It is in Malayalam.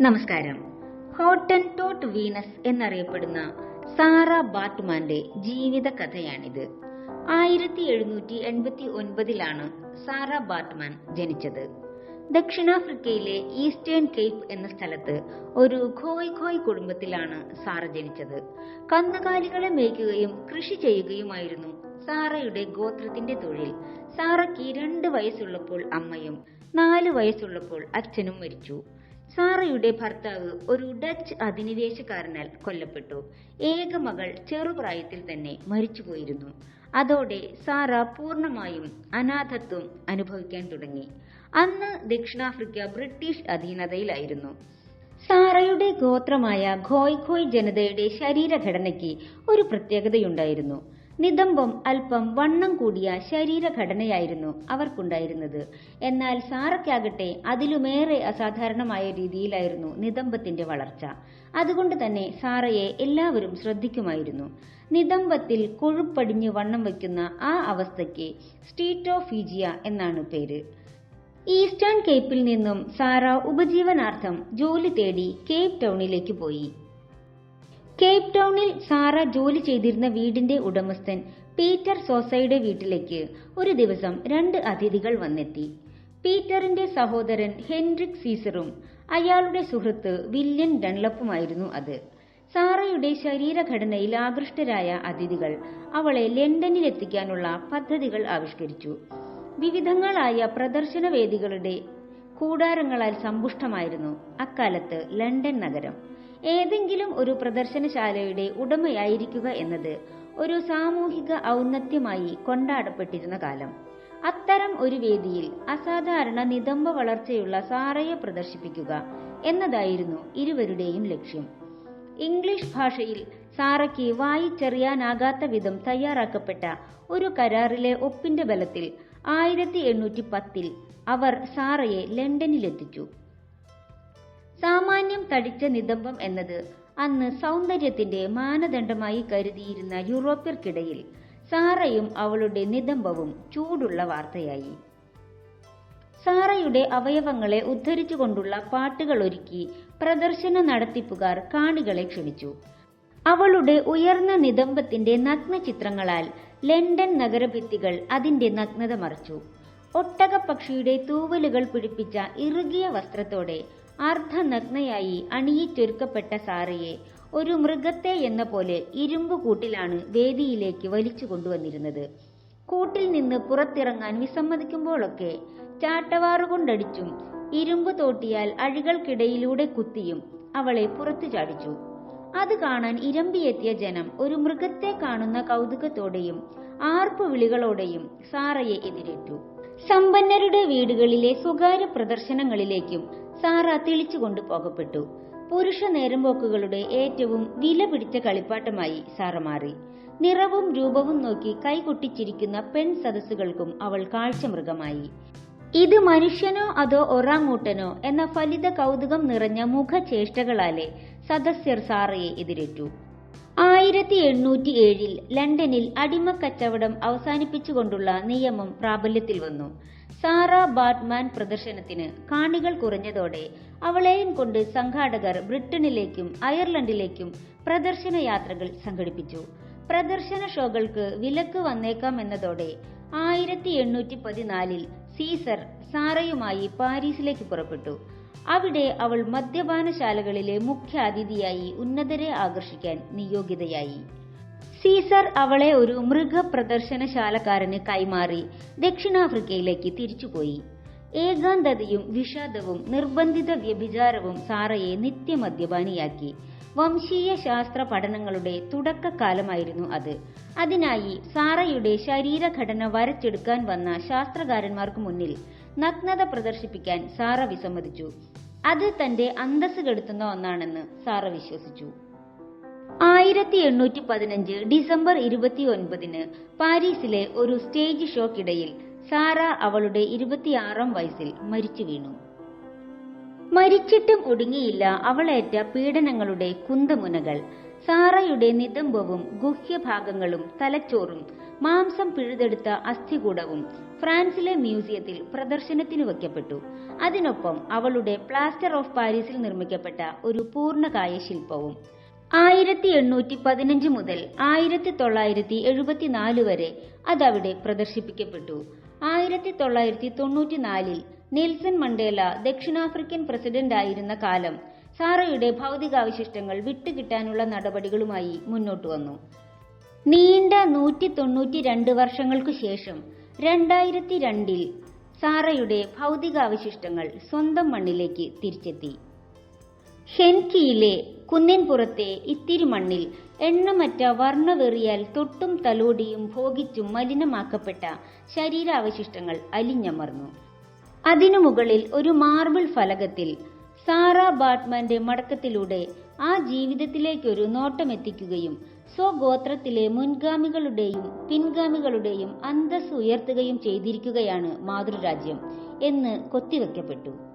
നമസ്കാരം. ഹോട്ടൻ ടോട്ട് വീനസ് എന്നറിയപ്പെടുന്ന സാറ ബാട്ട്മാന്റെ ജീവിത കഥയാണിത്. ആയിരത്തി എഴുന്നൂറ്റി എൺപത്തി ഒൻപതിലാണ് സാറ ബാട്ട്മാൻ ജനിച്ചത്. ദക്ഷിണാഫ്രിക്കയിലെ ഈസ്റ്റേൺ കേപ്പ് എന്ന സ്ഥലത്ത് ഒരു ഖോയ് ഖോയ് കുടുംബത്തിലാണ് സാറ ജനിച്ചത്. കന്നുകാലികളെ മേയ്ക്കുകയും കൃഷി ചെയ്യുകയുമായിരുന്നു സാറയുടെ ഗോത്രത്തിന്റെ തൊഴിൽ. സാറയ്ക്ക് രണ്ട് വയസ്സുള്ളപ്പോൾ അമ്മയും നാല് വയസ്സുള്ളപ്പോൾ അച്ഛനും മരിച്ചു. സാറയുടെ ഭർത്താവ് ഒരു ഡച്ച് അധിനിവേശക്കാരനാൽ കൊല്ലപ്പെട്ടു. ഏക മകൾ ചെറുപ്രായത്തിൽ തന്നെ മരിച്ചുപോയിരുന്നു. അതോടെ സാറ പൂർണമായും അനാഥത്വം അനുഭവിക്കാൻ തുടങ്ങി. അന്ന് ദക്ഷിണാഫ്രിക്ക ബ്രിട്ടീഷ് അധീനതയിലായിരുന്നു. സാറയുടെ ഗോത്രമായ ഖോയ് ഖോയ് ജനതയുടെ ശരീരഘടനയ്ക്ക് ഒരു പ്രത്യേകതയുണ്ടായിരുന്നു. നിതംബം അല്പം വണ്ണം കൂടിയ ശരീരഘടനയായിരുന്നു അവർക്കുണ്ടായിരുന്നത്. എന്നാൽ സാറയ്ക്കാകട്ടെ അതിലുമേറെ അസാധാരണമായ രീതിയിലായിരുന്നു നിതംബത്തിന്റെ വളർച്ച. അതുകൊണ്ട് തന്നെ സാറയെ എല്ലാവരും ശ്രദ്ധിക്കുമായിരുന്നു. നിതംബത്തിൽ കൊഴുപ്പടിഞ്ഞ് വണ്ണം വയ്ക്കുന്ന ആ അവസ്ഥയ്ക്ക് സ്റ്റീറ്റോഫീജിയ എന്നാണ് പേര്. ഈസ്റ്റേൺ കേപ്പിൽ നിന്നും സാറ ഉപജീവനാർത്ഥം ജോലി തേടി കേപ്പ് ടൗണിലേക്ക് പോയി. കേപ്പ് ടൗണിൽ സാറ ജോലി ചെയ്തിരുന്ന വീടിന്റെ ഉടമസ്ഥൻ പീറ്റർ സോസയുടെ വീട്ടിലേക്ക് ഒരു ദിവസം രണ്ട് അതിഥികൾ വന്നെത്തി. പീറ്ററിന്റെ സഹോദരൻ ഹെൻറിക് സീസറും അയാളുടെ സുഹൃത്ത് വില്യൻ ഡൺലപ്പുമായിരുന്നു അത്. സാറയുടെ ശരീരഘടനയിൽ ആകൃഷ്ടരായ അതിഥികൾ അവളെ ലണ്ടനിലെത്തിക്കാനുള്ള പദ്ധതികൾ ആവിഷ്കരിച്ചു. വിവിധങ്ങളായ പ്രദർശന വേദികളുടെ കൂടാരങ്ങളാൽ സമ്പുഷ്ടമായിരുന്നു അക്കാലത്ത് ലണ്ടൻ നഗരം. ഏതെങ്കിലും ഒരു പ്രദർശനശാലയുടെ ഉടമയായിരിക്കുക എന്നത് ഒരു സാമൂഹിക ഔന്നത്യമായി കൊണ്ടാടപ്പെട്ടിരുന്ന കാലം. അത്തരം ഒരു വേദിയിൽ അസാധാരണ നിതംബ വളർച്ചയുള്ള സാറയെ പ്രദർശിപ്പിക്കുക എന്നതായിരുന്നു ഇരുവരുടെയും ലക്ഷ്യം. ഇംഗ്ലീഷ് ഭാഷയിൽ സാറയ്ക്ക് വായിച്ചെറിയാനാകാത്ത വിധം തയ്യാറാക്കപ്പെട്ട ഒരു കരാറിലെ ഒപ്പിന്റെ ബലത്തിൽ ആയിരത്തി എണ്ണൂറ്റി പത്തിൽ അവർ സാറയെ ലണ്ടനിലെത്തിച്ചു. സാമാന്യം തടിച്ച നിതംബം എന്നത് അന്ന് സൗന്ദര്യത്തിന്റെ മാനദണ്ഡമായി കരുതിയിരുന്ന യൂറോപ്യർക്കിടയിൽ സാറയും അവളുടെ നിതംബവും ചൂടുള്ള വാർത്തയായി. സാറയുടെ അവയവങ്ങളെ ഉദ്ധരിച്ചുകൊണ്ടുള്ള പാട്ടുകൾ ഒരുക്കി പ്രദർശന നടത്തിപ്പുകാർ കാണികളെ ക്ഷണിച്ചു. അവളുടെ ഉയർന്ന നിതംബത്തിന്റെ നഗ്ന ചിത്രങ്ങളാൽ ലണ്ടൻ നഗരഭിത്തികൾ അതിന്റെ നഗ്നത മറച്ചു. ഒട്ടകപ്പക്ഷിയുടെ തൂവലുകൾ പിടിപ്പിച്ച ഇറുകിയ വസ്ത്രത്തോടെ അർദ്ധനഗ്നയായി അണിയിച്ചൊരുക്കപ്പെട്ട സാറയെ ഒരു മൃഗത്തെ എന്ന പോലെ ഇരുമ്പ് കൂട്ടിലാണ് വേദിയിലേക്ക് വലിച്ചു കൊണ്ടുവന്നിരുന്നത്. കൂട്ടിൽ നിന്ന് പുറത്തിറങ്ങാൻ വിസമ്മതിക്കുമ്പോഴൊക്കെ ചാട്ടവാറുകൊണ്ടടിച്ചും ഇരുമ്പ് തോട്ടിയാൽ അഴികൾക്കിടയിലൂടെ കുത്തിയും അവളെ പുറത്തു ചാടിച്ചു. അത് കാണാൻ ഇരമ്പിയെത്തിയ ജനം ഒരു മൃഗത്തെ കാണുന്ന കൗതുകത്തോടെയും ആർപ്പുവിളികളോടെയും സാറയെ എതിരേറ്റു. സമ്പന്നരുടെ വീടുകളിലെ സ്വകാര്യ പ്രദർശനങ്ങളിലേക്കും സാറ തെളിച്ചു കൊണ്ടുപോകപ്പെട്ടു പുരുഷ നേരമ്പോക്കുകളുടെ ഏറ്റവും വില പിടിച്ച കളിപ്പാട്ടമായി സാറ മാറി. നിറവും രൂപവും നോക്കി കൈകൊട്ടിച്ചിരിക്കുന്ന പെൺ സദസ്സുകൾക്കും അവൾ കാഴ്ചമൃഗമായി. ഇത് മനുഷ്യനോ അതോ ഒറാങ്ങൂട്ടനോ എന്ന ഫലിത കൗതുകം നിറഞ്ഞ മുഖചേഷ്ടകളാലെ സദസ്യർ സാറയെ എതിരേറ്റു. ആയിരത്തി എണ്ണൂറ്റി ഏഴിൽ ലണ്ടനിൽ അടിമക്കച്ചവടം അവസാനിപ്പിച്ചുകൊണ്ടുള്ള നിയമം പ്രാബല്യത്തിൽ വന്നു. സാറ ബാറ്റ്മാൻ പ്രദർശനത്തിന് കാണികൾ കുറഞ്ഞതോടെ അവളെയും കൊണ്ട് സംഘാടകർ ബ്രിട്ടനിലേക്കും അയർലൻഡിലേക്കും പ്രദർശന യാത്രകൾ സംഘടിപ്പിച്ചു. പ്രദർശന ഷോകൾക്ക് വിലക്ക് വന്നേക്കാം എന്നതോടെ ആയിരത്തി എണ്ണൂറ്റി പതിനാലിൽ സീസർ സാറയുമായി പാരീസിലേക്ക് പുറപ്പെട്ടു. അവിടെ അവൾ മദ്യപാനശാലകളിലെ മുഖ്യ അതിഥിയായി ഉന്നതരെ ആകർഷിക്കാൻ നിയോഗിതയായി സീസർ അവളെ ഒരു മൃഗപ്രദർശനശാലക്കാരന് കൈമാറി ദക്ഷിണാഫ്രിക്കയിലേക്ക് തിരിച്ചുപോയി. ഏകാന്തതയും വിഷാദവും നിർബന്ധിത വ്യഭിചാരവും സാറയെ നിത്യമദ്യപാനിയാക്കി. വംശീയ ശാസ്ത്ര പഠനങ്ങളുടെ തുടക്കകാലമായിരുന്നു അത്. അതിനായി സാറയുടെ ശരീരഘടന വരച്ചെടുക്കാൻ വന്ന ശാസ്ത്രകാരന്മാർക്ക് മുന്നിൽ നഗ്നത പ്രദർശിപ്പിക്കാൻ സാറ വിസമ്മതിച്ചു. അത് തന്റെ അന്തസ് കെടുത്തുന്ന ഒന്നാണെന്ന് സാറ വിശ്വസിച്ചു. ആയിരത്തി എണ്ണൂറ്റി പതിനഞ്ച് ഡിസംബർ ഇരുപത്തി ഒൻപതിന് പാരീസിലെ ഒരു സ്റ്റേജ് ഷോക്കിടയിൽ സാറ അവളുടെ ഇരുപത്തിയാറാം വയസ്സിൽ മരിച്ചു വീണു. മരിച്ചിട്ടും ഒടുങ്ങിയില്ല അവളേറ്റ പീഡനങ്ങളുടെ കുന്തമുനകൾ. സാറയുടെ നിതംബവും ഗുഹ്യഭാഗങ്ങളും തലച്ചോറും മാംസം പിഴുതെടുത്ത അസ്ഥികൂടവും ഫ്രാൻസിലെ മ്യൂസിയത്തിൽ പ്രദർശനത്തിന് വയ്ക്കപ്പെട്ടു. അതിനൊപ്പം അവളുടെ പ്ലാസ്റ്റർ ഓഫ് പാരീസിൽ നിർമ്മിക്കപ്പെട്ട ഒരു പൂർണകായ ശില്പവും. ആയിരത്തി എണ്ണൂറ്റി പതിനഞ്ച് മുതൽ ആയിരത്തി തൊള്ളായിരത്തി എഴുപത്തിനാല് വരെ അതവിടെ പ്രദർശിപ്പിക്കപ്പെട്ടു. ആയിരത്തി തൊള്ളായിരത്തി തൊണ്ണൂറ്റിനാലിൽ നെൽസൺ മണ്ടേല ദക്ഷിണാഫ്രിക്കൻ പ്രസിഡന്റ് ആയിരുന്ന കാലം സാറയുടെ ഭൗതികാവശിഷ്ടങ്ങൾ വിട്ടുകിട്ടാനുള്ള നടപടികളുമായി മുന്നോട്ടു വന്നു. നീണ്ട നൂറ്റി തൊണ്ണൂറ്റി രണ്ട് വർഷങ്ങൾക്കു ശേഷം രണ്ടായിരത്തി രണ്ടിൽ സാറയുടെ ഭൗതികാവശിഷ്ടങ്ങൾ സ്വന്തം മണ്ണിലേക്ക് തിരിച്ചെത്തി. ഹെൻകിയിലെ കുന്നിൻപുറത്തെ ഇത്തിരി മണ്ണിൽ എണ്ണമറ്റ വർണവെറിയാൽ തൊട്ടും തലോടിയും ഭോഗിച്ചും മലിനമാക്കപ്പെട്ട ശരീരാവശിഷ്ടങ്ങൾ അലിഞ്ഞമർന്നു. അതിനു മുകളിൽ ഒരു മാർബിൾ ഫലകത്തിൽ സാറ ബാട്ട്മാന്റെ മടക്കത്തിലൂടെ ആ ജീവിതത്തിലേക്കൊരു നോട്ടമെത്തിക്കുകയും സ്വഗോത്രത്തിലെ മുൻഗാമികളുടെയും പിൻഗാമികളുടെയും അന്തസ് ഉയർത്തുകയും ചെയ്തിരിക്കുകയാണ് മാതൃരാജ്യം എന്ന് കൊത്തിവെക്കപ്പെട്ടു.